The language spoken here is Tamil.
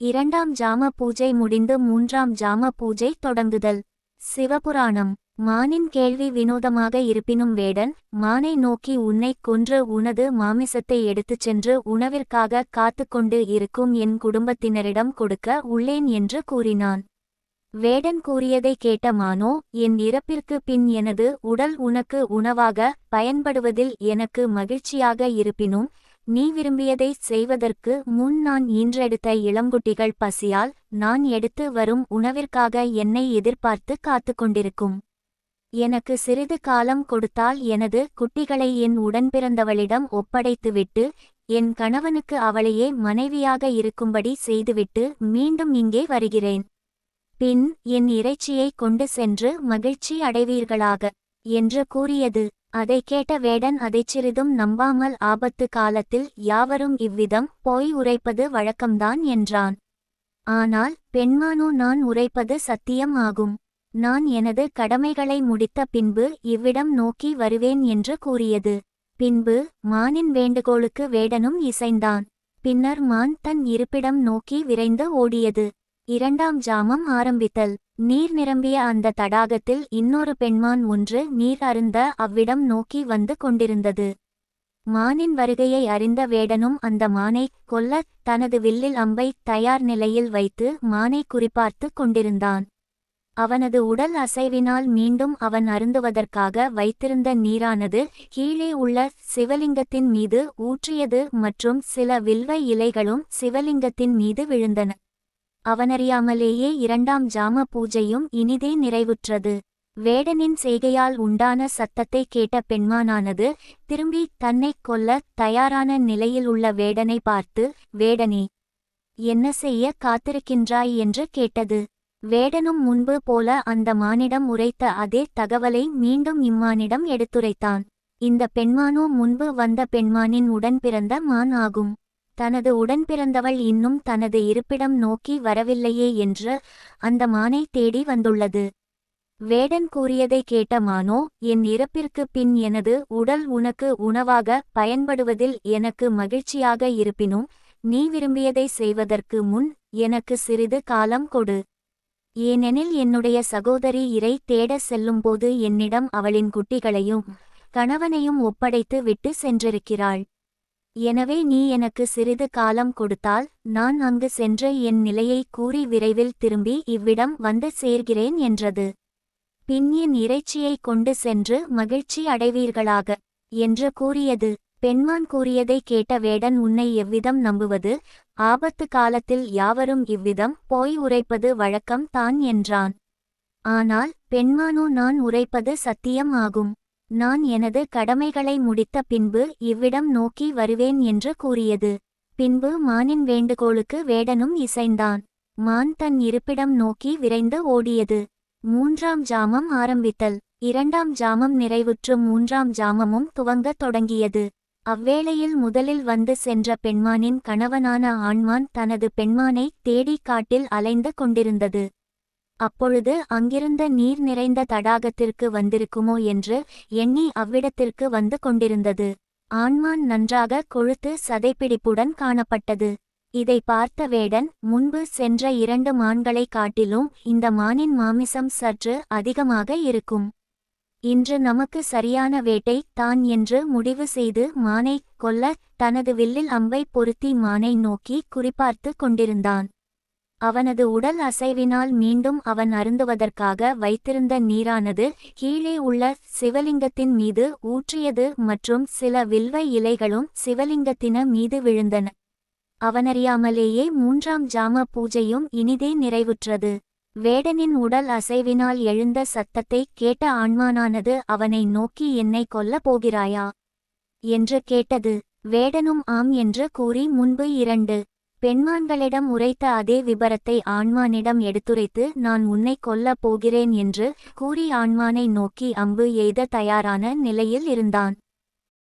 இரண்டாம் ஜாம பூஜை முடிந்து மூன்றாம் ஜாம பூஜை தொடங்குதல். சிவபுராணம். மானின் கேள்வி வினோதமாக இருப்பினும் வேடன் மானை நோக்கி உன்னைக் கொன்று உனது மாமிசத்தை எடுத்துச் சென்று உணவிற்காக காத்துக்கொண்டு இருக்கும் என் குடும்பத்தினரிடம் கொடுக்க உள்ளேன் என்று கூறினான். வேடன் கூறியதை கேட்ட மானோ என் இறப்பிற்கு பின் எனது உடல் உனக்கு உணவாக பயன்படுவதில் எனக்கு மகிழ்ச்சியாக இருப்பினும் நீ விரும்பியதை செய்வதற்கு முன் நான் ஈன்றெடுத்த இளங்குட்டிகள் பசியால் நான் எடுத்து வரும் உணவிற்காக என்னை எதிர்பார்த்து காத்துக் கொண்டிருக்கும் எனக்கு சிறிது காலம் கொடுத்தால் எனது குட்டிகளை என் உடன்பிறந்தவளிடம் ஒப்படைத்துவிட்டு என் கணவனுக்கு அவளையே மனைவியாக இருக்கும்படி செய்துவிட்டு மீண்டும் இங்கே வருகிறேன். பின் என் இறைச்சியை கொண்டு சென்று மகிழ்ச்சி அடைவீர்களாக. என்று கூறியது. அதைக் கேட்ட வேடன் அதைச் சிறிதும் நம்பாமல் ஆபத்து காலத்தில் யாவரும் இவ்விதம் போய் உரைப்பது வழக்கம்தான் என்றான். ஆனால் பெண்மானோ நான் உரைப்பது சத்தியம் ஆகும். நான் எனது கடமைகளை முடித்த பின்பு இவ்விடம் நோக்கி வருவேன் என்று கூறியது. பின்பு மானின் வேண்டுகோளுக்கு வேடனும் இசைந்தான். பின்னர் மான் தன் இருப்பிடம் நோக்கி விரைந்து ஓடியது. இரண்டாம் ஜாமம் ஆரம்பித்தல். நீர் நிரம்பிய அந்த தடாகத்தில் இன்னொரு பெண்மான் ஒன்று நீர் அருந்த அவ்விடம் நோக்கி வந்து கொண்டிருந்தது. மானின் வருகையை அறிந்த வேடனும் அந்த மானை கொல்ல தனது வில்லில் அம்பை தயார் நிலையில் வைத்து மானை குறிப்பார்த்து கொண்டிருந்தான். அவனது உடல் அசைவினால் மீண்டும் அவன் அருந்துவதற்காக வைத்திருந்த நீரானது கீழே உள்ள சிவலிங்கத்தின் மீது ஊற்றியது மற்றும் சில வில்வ இலைகளும் சிவலிங்கத்தின் மீது விழுந்தன. அவனறியாமலேயே இரண்டாம் ஜாம பூஜையும் இனிதே நிறைவுற்றது. வேடனின் செய்கையால் உண்டான சத்தத்தை கேட்ட பெண்மானானது திரும்பி தன்னைக் கொல்ல தயாரான நிலையில் உள்ள வேடனை பார்த்து வேடனே என்ன செய்ய காத்திருக்கின்றாய்? என்று கேட்டது. வேடனும் முன்பு போல அந்த மானிடம் உரைத்த அதே தகவலை மீண்டும் இம்மானிடம் எடுத்துரைத்தான். இந்த பெண்மானோ முன்பு வந்த பெண்மானின் உடன் பிறந்த மான் ஆகும். தனது உடன்பிறந்தவள் இன்னும் தனது இருப்பிடம் நோக்கி வரவில்லையே என்று அந்த மானை தேடி வந்துள்ளது. வேடன் கூறியதை கேட்ட மானோ என் இறப்பிற்கு பின் எனது உடல் உனக்கு உணவாக பயன்படுவதில் எனக்கு மகிழ்ச்சியாக இருப்பினும் நீ விரும்பியதை செய்வதற்கு முன் எனக்கு சிறிது காலம் கொடு. ஏனெனில் என்னுடைய சகோதரி இறை தேட செல்லும்போது என்னிடம் அவளின் குட்டிகளையும் கணவனையும் ஒப்படைத்து விட்டு சென்றிருக்கிறாள். எனவே நீ எனக்கு சிறிது காலம் கொடுத்தால் நான் அங்கு சென்ற என் நிலையை கூறி விரைவில் திரும்பி இவ்விடம் வந்து சேர்கிறேன் என்றது. பின் என் இறைச்சியை கொண்டு சென்று மகிழ்ச்சி அடைவீர்களாக என்று கூறியது. பெண்மான் கூறியதை கேட்ட வேடன் உன்னை எவ்விதம் நம்புவது? ஆபத்து காலத்தில் யாவரும் இவ்விதம் போய் உரைப்பது வழக்கம் தான் என்றான். ஆனால் பெண்மானோ நான் உரைப்பது சத்தியம் ஆகும். நான் எனது கடமைகளை முடித்த பின்பு இவ்விடம் நோக்கி வருவேன் என்று கூறியது. பின்பு மானின் வேண்டுகோளுக்கு வேடனும் இசைந்தான். மான் தன் இருப்பிடம் நோக்கி விரைந்து ஓடியது. மூன்றாம் ஜாமம் ஆரம்பித்தல். இரண்டாம் ஜாமம் நிறைவுற்று மூன்றாம் ஜாமமும் துவங்கத் தொடங்கியது. அவ்வேளையில் முதலில் வந்து சென்ற பெண்மானின் கணவனான ஆண்மான் தனது பெண்மானை தேடி காட்டில் அலைந்து கொண்டிருந்தது. அப்பொழுது அங்கிருந்த நீர் நிறைந்த தடாகத்திற்கு வந்திருக்குமோ என்று எண்ணி அவ்விடத்திற்கு வந்து கொண்டிருந்தது. ஆண்மான் நன்றாக கொழுத்து சதைப்பிடிப்புடன் காணப்பட்டது. இதை பார்த்த வேடன் முன்பு சென்ற இரண்டு மான்களை காட்டிலும் இந்த மானின் மாமிசம் சற்று அதிகமாக இருக்கும். இன்று நமக்கு சரியான வேட்டை தான் என்று முடிவு செய்து மானை கொல்ல தனது வில்லில் அம்பை பொருத்தி மானை நோக்கி குறிப்பார்த்து கொண்டிருந்தான். அவனது உடல் அசைவினால் மீண்டும் அவன் அருந்துவதற்காக வைத்திருந்த நீரானது கீழே உள்ள சிவலிங்கத்தின் மீது ஊற்றியது மற்றும் சில வில்வ இலைகளும் சிவலிங்கத்தின மீது விழுந்தன. அவனறியாமலேயே மூன்றாம் ஜாம பூஜையும் இனிதே நிறைவுற்றது. வேடனின் உடல் அசைவினால் எழுந்த சத்தத்தை கேட்ட ஆண்மானானது அவனை நோக்கி என்னை கொல்ல போகிறாயா? என்று கேட்டது. வேடனும் ஆம் என்று கூறி முன்பு இரண்டு பெண்மான்களிடம் உரைத்த அதே விபரத்தை ஆண்மானிடம் எடுத்துரைத்து நான் உன்னை கொல்லப் போகிறேன் என்று கூறி ஆண்மானை நோக்கி அம்பு எய்த தயாரான நிலையில் இருந்தான்.